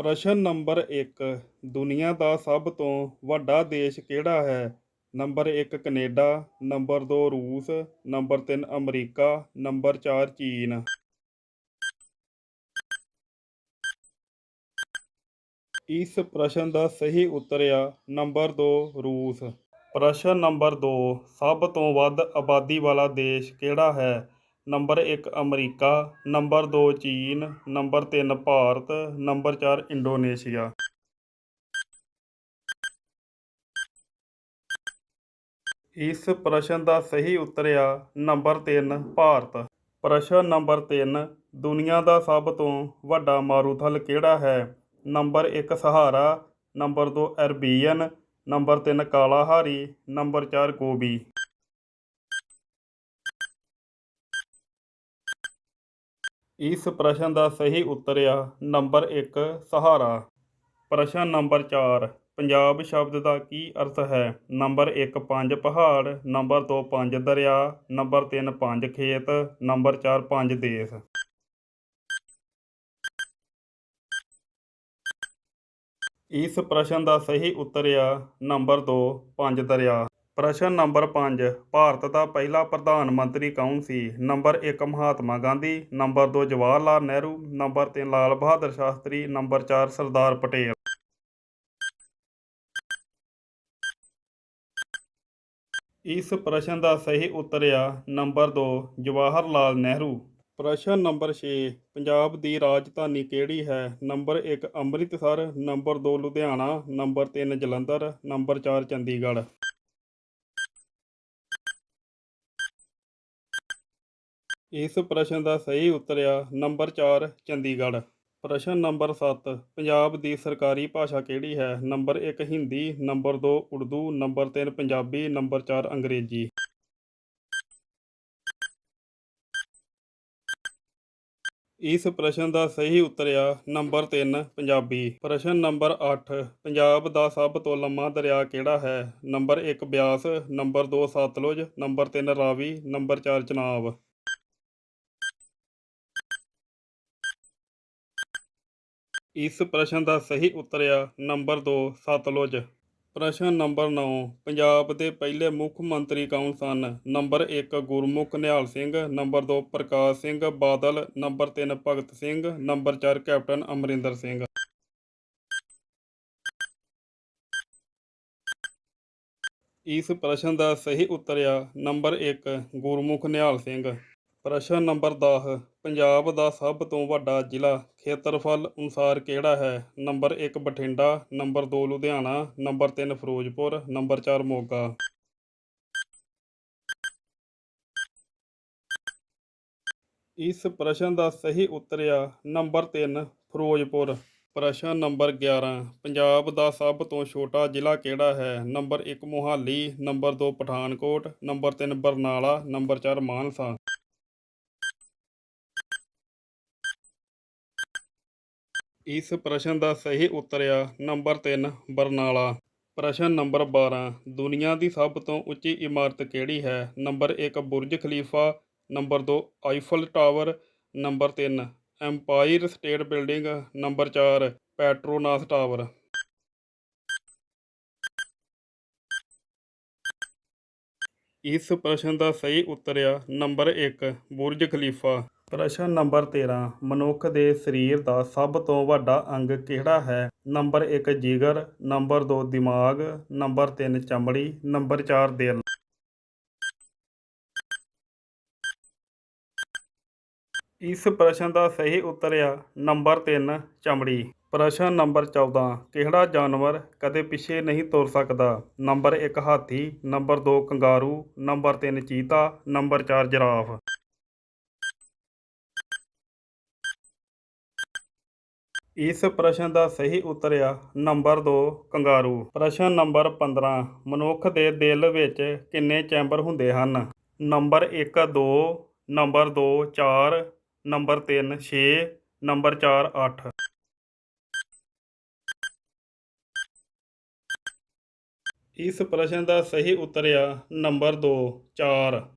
ਪ੍ਰਸ਼ਨ ਨੰਬਰ 1 ਦੁਨੀਆ ਦਾ ਸਭ ਤੋਂ ਵੱਡਾ ਦੇਸ਼ ਕਿਹੜਾ ਹੈ? ਨੰਬਰ 1 ਕੈਨੇਡਾ, ਨੰਬਰ 2 ਰੂਸ, ਨੰਬਰ 3 ਅਮਰੀਕਾ, ਨੰਬਰ 4 ਚੀਨ। ਇਸ ਪ੍ਰਸ਼ਨ ਦਾ ਸਹੀ ਉੱਤਰ ਆ, ਨੰਬਰ 2 ਰੂਸ। ਪ੍ਰਸ਼ਨ ਨੰਬਰ 2 ਸਭ ਤੋਂ ਵੱਧ ਆਬਾਦੀ ਵਾਲਾ ਦੇਸ਼ ਕਿਹੜਾ ਹੈ? ਨੰਬਰ 1 ਅਮਰੀਕਾ, ਨੰਬਰ 2 ਚੀਨ, ਨੰਬਰ 3 ਭਾਰਤ, ਨੰਬਰ 4 ਇੰਡੋਨੇਸ਼ੀਆ। ਇਸ ਪ੍ਰਸ਼ਨ ਦਾ ਸਹੀ ਉੱਤਰ ਆ ਨੰਬਰ 3 ਭਾਰਤ। ਪ੍ਰਸ਼ਨ ਨੰਬਰ 3 ਦੁਨੀਆ ਦਾ ਸਭ ਤੋਂ ਵੱਡਾ ਮਾਰੂਥਲ ਕਿਹੜਾ ਹੈ? Number 1 Sahara. Number 2 Arabian number 3 Kalahari. Number 4 Gobi. ਇਸ ਪ੍ਰਸ਼ਨ ਦਾ ਸਹੀ ਉੱਤਰ ਆ ਨੰਬਰ 1 ਸਹਾਰਾ। ਪ੍ਰਸ਼ਨ ਨੰਬਰ 4 ਪੰਜਾਬ ਸ਼ਬਦ ਦਾ ਕੀ ਅਰਥ ਹੈ? ਨੰਬਰ 1 ਪੰਜ ਪਹਾੜ, ਨੰਬਰ 2 ਪੰਜ ਦਰਿਆ, ਨੰਬਰ 3 ਪੰਜ ਖੇਤ, ਨੰਬਰ 4 ਪੰਜ ਦੇਸ਼। ਇਸ ਪ੍ਰਸ਼ਨ ਦਾ ਸਹੀ ਉੱਤਰ ਆ ਨੰਬਰ 2 ਪੰਜ ਦਰਿਆ। ਪ੍ਰਸ਼ਨ ਨੰਬਰ 5 ਭਾਰਤ ਦਾ ਪਹਿਲਾ ਪ੍ਰਧਾਨ ਮੰਤਰੀ ਕੌਣ ਸੀ? Number 1 Mahatma Gandhi, number 2 Jawahar Lal Nehru, number 3 Lal Bahadur Shastri, number 4 Sardar Patel. ਇਸ ਪ੍ਰਸ਼ਨ ਦਾ ਸਹੀ ਉੱਤਰ ਆ, ਨੰਬਰ 2 ਜਵਾਹਰ ਲਾਲ ਨਹਿਰੂ। ਪ੍ਰਸ਼ਨ ਨੰਬਰ 6 ਪੰਜਾਬ ਦੀ ਰਾਜਧਾਨੀ ਕਿਹੜੀ ਹੈ? Number 1 Amritsar, number 2 Ludhiana, number 3 Jalandhar, number 4 Chandigarh. ਇਸ ਪ੍ਰਸ਼ਨ ਦਾ ਸਹੀ ਉੱਤਰਿਆ ਨੰਬਰ 4 ਚੰਡੀਗੜ੍ਹ। ਪ੍ਰਸ਼ਨ ਨੰਬਰ 7 ਪੰਜਾਬ ਦੀ ਸਰਕਾਰੀ ਭਾਸ਼ਾ ਕਿਹੜੀ ਹੈ? Number 1 Hindi, number 2 Urdu, number 3 Punjabi, number 4 Angrezi. ਇਸ ਪ੍ਰਸ਼ਨ ਦਾ ਸਹੀ ਉੱਤਰਿਆ ਨੰਬਰ 3 ਪੰਜਾਬੀ। ਪ੍ਰਸ਼ਨ ਨੰਬਰ 8 ਪੰਜਾਬ ਦਾ ਸਭ ਤੋਂ ਲੰਮਾ ਦਰਿਆ ਕਿਹੜਾ ਹੈ? Number 1 Beas. Number 2 Sutlej. Number 3 Ravi. Number 4 Chenab. ਇਸ ਪ੍ਰਸ਼ਨ ਦਾ ਸਹੀ ਉੱਤਰ ਆ ਨੰਬਰ 2 ਸਤਲੁਜ। ਪ੍ਰਸ਼ਨ ਨੰਬਰ 9 ਪੰਜਾਬ ਦੇ ਪਹਿਲੇ ਮੁੱਖ ਮੰਤਰੀ ਕੌਣ ਸਨ? Number 1 Gurmukh Nihal Singh. Number 2 Parkash Singh Badal. Number 3 Bhagat Singh. Number 4 captain Amarinder Singh. ਇਸ ਪ੍ਰਸ਼ਨ ਦਾ ਸਹੀ ਉੱਤਰ ਆ ਨੰਬਰ 1 ਗੁਰਮੁਖ ਨਿਹਾਲ ਸਿੰਘ। ਪ੍ਰਸ਼ਨ ਨੰਬਰ 10 ਪੰਜਾਬ ਦਾ ਸਭ ਤੋਂ ਵੱਡਾ ਜ਼ਿਲ੍ਹਾ ਖੇਤਰਫਲ ਅਨੁਸਾਰ ਕਿਹੜਾ ਹੈ? Number 1 Bathinda, number 2 Ludhiana, number 3 Firozpur, number 4 Moga. ਇਸ ਪ੍ਰਸ਼ਨ ਦਾ ਸਹੀ ਉੱਤਰ ਆ, ਨੰਬਰ 3 ਫਿਰੋਜ਼ਪੁਰ। ਪ੍ਰਸ਼ਨ ਨੰਬਰ 11 ਪੰਜਾਬ ਦਾ ਸਭ ਤੋਂ ਛੋਟਾ ਜ਼ਿਲ੍ਹਾ ਕਿਹੜਾ ਹੈ? Number 1 Mohali, number 2 Pathankot, number 3 Barnala, number 4 Mansa. ਇਸ ਪ੍ਰਸ਼ਨ ਦਾ ਸਹੀ ਉੱਤਰ ਆ ਨੰਬਰ 3 ਬਰਨਾਲਾ। ਪ੍ਰਸ਼ਨ ਨੰਬਰ 12 ਦੁਨੀਆ ਦੀ ਸਭ ਤੋਂ ਉੱਚੀ ਇਮਾਰਤ ਕਿਹੜੀ ਹੈ? Number 1 Burj Khalifa. Number 2 Eiffel tower. Number 3 Empire State Building. Number 4 Petronas tower. ਇਸ ਪ੍ਰਸ਼ਨ ਦਾ ਸਹੀ ਉੱਤਰ ਆ ਨੰਬਰ 1 ਬੁਰਜ ਖਲੀਫਾ। ਪ੍ਰਸ਼ਨ ਨੰਬਰ 13 ਮਨੁੱਖ ਦੇ ਸਰੀਰ ਦਾ ਸਭ ਤੋਂ ਵੱਡਾ ਅੰਗ ਕਿਹੜਾ ਹੈ? ਨੰਬਰ 1 ਜਿਗਰ, ਨੰਬਰ 2 ਦਿਮਾਗ, ਨੰਬਰ 3 ਚਮੜੀ, ਨੰਬਰ 4 ਦਿਲ। ਇਸ ਪ੍ਰਸ਼ਨ ਦਾ ਸਹੀ ਉੱਤਰ ਆ, ਨੰਬਰ 3 ਚਮੜੀ। ਪ੍ਰਸ਼ਨ ਨੰਬਰ 14 ਕਿਹੜਾ ਜਾਨਵਰ ਕਦੇ ਪਿੱਛੇ ਨਹੀਂ ਤੁਰ ਸਕਦਾ? ਨੰਬਰ 1 ਹਾਥੀ, ਨੰਬਰ 2 ਕੰਗਾਰੂ, ਨੰਬਰ 3 ਚੀਤਾ, ਨੰਬਰ 4 ਜਿਰਾਫ। ਇਸ ਪ੍ਰਸ਼ਨ ਦਾ ਸਹੀ ਉੱਤਰ ਆ ਨੰਬਰ 2 ਕੰਗਾਰੂ। ਪ੍ਰਸ਼ਨ ਨੰਬਰ 15 ਮਨੁੱਖ ਦੇ ਦਿਲ ਵਿੱਚ ਕਿੰਨੇ ਚੈਂਬਰ ਹੁੰਦੇ ਹਨ? ਨੰਬਰ 1 2 ਨੰਬਰ 2 4 ਨੰਬਰ 3 6 ਨੰਬਰ 4 8 ਇਸ ਪ੍ਰਸ਼ਨ ਦਾ ਸਹੀ ਉੱਤਰ ਆ ਨੰਬਰ 2 4